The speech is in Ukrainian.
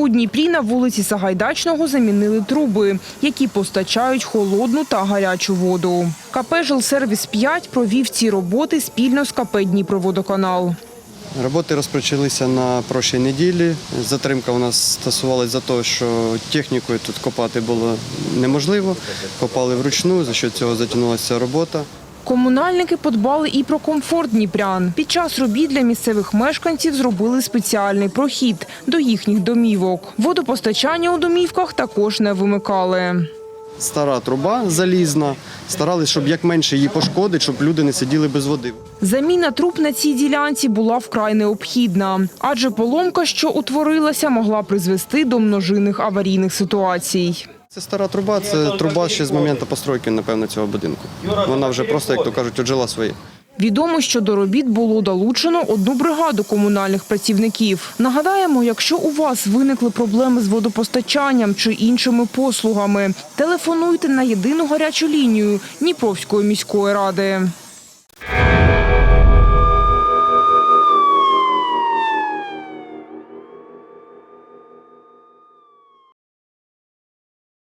У Дніпрі на вулиці Сагайдачного замінили труби, які постачають холодну та гарячу воду. КП «Жилсервіс 5» провів ці роботи спільно з КП «Дніпроводоканал». Роботи розпочалися на прошлій неділі. Затримка у нас стосувалася за те, що технікою тут копати було неможливо. Копали вручну, за що цього затягнулася робота. Комунальники подбали і про комфорт дніпрян. Під час робіт для місцевих мешканців зробили спеціальний прохід до їхніх домівок. Водопостачання у домівках також не вимикали. Стара труба залізна. Старалися, щоб як менше її пошкодити, щоб люди не сиділи без води. Заміна труб на цій ділянці була вкрай необхідна, адже поломка, що утворилася, могла призвести до множинних аварійних ситуацій. Це стара труба, це труба ще з моменту постройки, напевно, цього будинку. Вона вже просто, як то кажуть, оджила своє. Відомо, що до робіт було долучено одну бригаду комунальних працівників. Нагадаємо, якщо у вас виникли проблеми з водопостачанням чи іншими послугами, телефонуйте на єдину гарячу лінію Дніпровської міської ради.